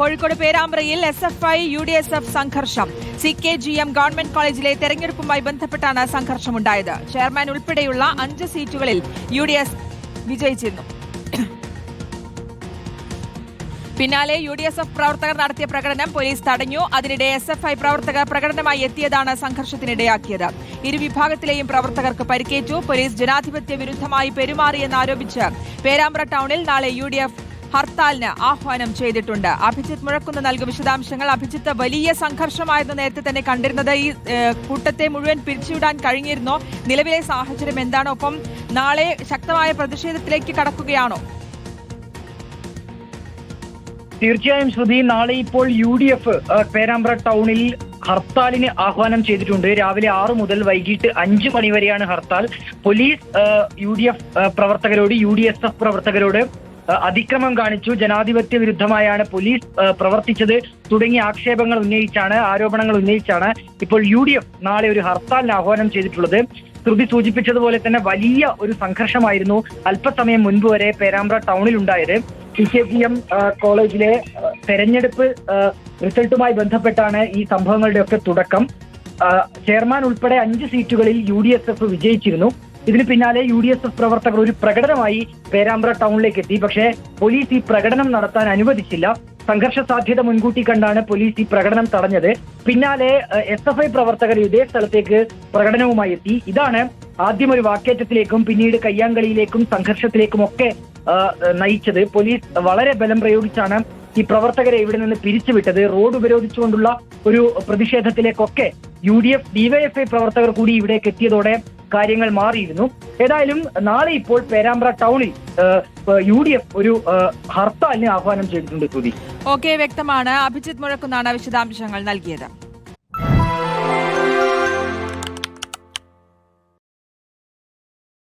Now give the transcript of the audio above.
Kozhikode പേരാമ്പ്രയിൽ S F I U D S F സംഘർഷം. C K G M government കോളേജിലെ തെരഞ്ഞെടുപ്പുമായി ബന്ധപ്പെട്ടാണ് സംഘർഷമുണ്ടായത്. ചെയർമാൻ ഉൾപ്പെടെയുള്ള അഞ്ച് സീറ്റുകളിൽ യു ഡി എസ് വിജയിച്ചിരുന്നു. പിന്നാലെ യു ഡി എസ് എഫ് പ്രവർത്തകർ നടത്തിയ പ്രകടനം പോലീസ് തടഞ്ഞു. അതിനിടെ എസ് എഫ് ഐ പ്രവർത്തകർ പ്രകടനമായി എത്തിയതാണ് സംഘർഷത്തിനിടയാക്കിയത്. ഇരുവിഭാഗത്തിലെയും പ്രവർത്തകർക്ക് പരിക്കേറ്റു. പോലീസ് ജനാധിപത്യ വിരുദ്ധമായി പെരുമാറിയെന്നാരോപിച്ച് പേരാമ്പ്ര ടൗണിൽ നാളെ യു ഡി എഫ് ഹർത്താലിന് ആഹ്വാനം ചെയ്തിട്ടുണ്ട്. അഭിജിത്ത് മുഴക്കുന്ന് നൽകും വിശദാംശങ്ങൾ. അഭിജിത്ത് വലിയ സംഘർഷമായിരുന്നു നേരത്തെ തന്നെ കണ്ടിരുന്നത്. ഈ കൂട്ടത്തെ മുഴുവൻ പിരിച്ചുവിടാൻ കഴിഞ്ഞിരുന്നോ? നിലവിലെ സാഹചര്യം എന്താണ്? ഒപ്പം നാളെ ശക്തമായ പ്രതിഷേധത്തിലേക്ക് കടക്കുകയാണോ? തീർച്ചയായും ശ്രുതി നാളെ ഇപ്പോൾ യു ഡി എഫ് പേരാമ്പ്ര ടൗണിൽ ഹർത്താലിന് ആഹ്വാനം ചെയ്തിട്ടുണ്ട്. രാവിലെ ആറ് മുതൽ വൈകിട്ട് അഞ്ച് മണിവരെയാണ് hartal. Police U D F പ്രവർത്തകരോട് യു ഡി എസ് എഫ് പ്രവർത്തകരോട് അതിക്രമം കാണിച്ചു. ജനാധിപത്യ വിരുദ്ധമായാണ് പോലീസ് പ്രവർത്തിച്ചത്. തുടങ്ങിയ ആക്ഷേപങ്ങൾ ഉന്നയിച്ചാണ് ആരോപണങ്ങൾ ഉന്നയിച്ചാണ് ഇപ്പോൾ യു ഡി എഫ് നാളെ ഒരു ഹർത്താലിന് ആഹ്വാനം ചെയ്തിട്ടുള്ളത്. ശ്രുതി സൂചിപ്പിച്ചതുപോലെ തന്നെ വലിയ ഒരു സംഘർഷമായിരുന്നു അല്പസമയം മുൻപ് വരെ പേരാമ്പ്ര ടൗണിൽ ഉണ്ടായത് സി കെ ജി എം കോളേജിലെ തെരഞ്ഞെടുപ്പ് റിസൾട്ടുമായി ബന്ധപ്പെട്ടാണ് ഈ സംഭവങ്ങളുടെയൊക്കെ തുടക്കം. ചെയർമാൻ ഉൾപ്പെടെ അഞ്ച് സീറ്റുകളിൽ യു ഡി എസ് എഫ് വിജയിച്ചിരുന്നു. ഇതിന് പിന്നാലെ യു ഡി എസ് എഫ് പ്രവർത്തകർ ഒരു പ്രകടനമായി പേരാമ്പ്ര ടൗണിലേക്ക് എത്തി. പക്ഷേ പോലീസ് ഈ പ്രകടനം നടത്താൻ അനുവദിച്ചില്ല. സംഘർഷ സാധ്യത മുൻകൂട്ടി കണ്ടാണ് പോലീസ് ഈ പ്രകടനം തടഞ്ഞത്. പിന്നാലെ എസ് എഫ് ഐ പ്രവർത്തകർ ഇതേ സ്ഥലത്തേക്ക് പ്രകടനവുമായി എത്തി. ഇതാണ് ആദ്യം ഒരു വാക്കേറ്റത്തിലേക്കും പിന്നീട് കയ്യാങ്കളിയിലേക്കും സംഘർഷത്തിലേക്കും ഒക്കെ നയിച്ചത്. പോലീസ് വളരെ ബലം പ്രയോഗിച്ചാണ് ഈ പ്രവർത്തകരെ ഇവിടെ നിന്ന് പിരിച്ചുവിട്ടത്. റോഡ് ഉപരോധിച്ചുകൊണ്ടുള്ള ഒരു പ്രതിഷേധത്തിലേക്കൊക്കെ യു ഡി എഫ് ഡിവൈഎഫ്ഐ പ്രവർത്തകർ കൂടി ഇവിടേക്ക് എത്തിയതോടെ കാര്യങ്ങൾ മാറിയിരുന്നു. ഏതായാലും നാളെ ഇപ്പോൾ പേരാമ്പ്ര ടൗണിൽ യു ഡി എഫ് ഒരു ഹർത്താലിന് ആഹ്വാനം ചെയ്തിട്ടുണ്ട് ഓക്കെ വ്യക്തമാണ്. അഭിജിത് മുഴക്കുന്നാണ് വിശദാംശങ്ങൾ നൽകിയത്.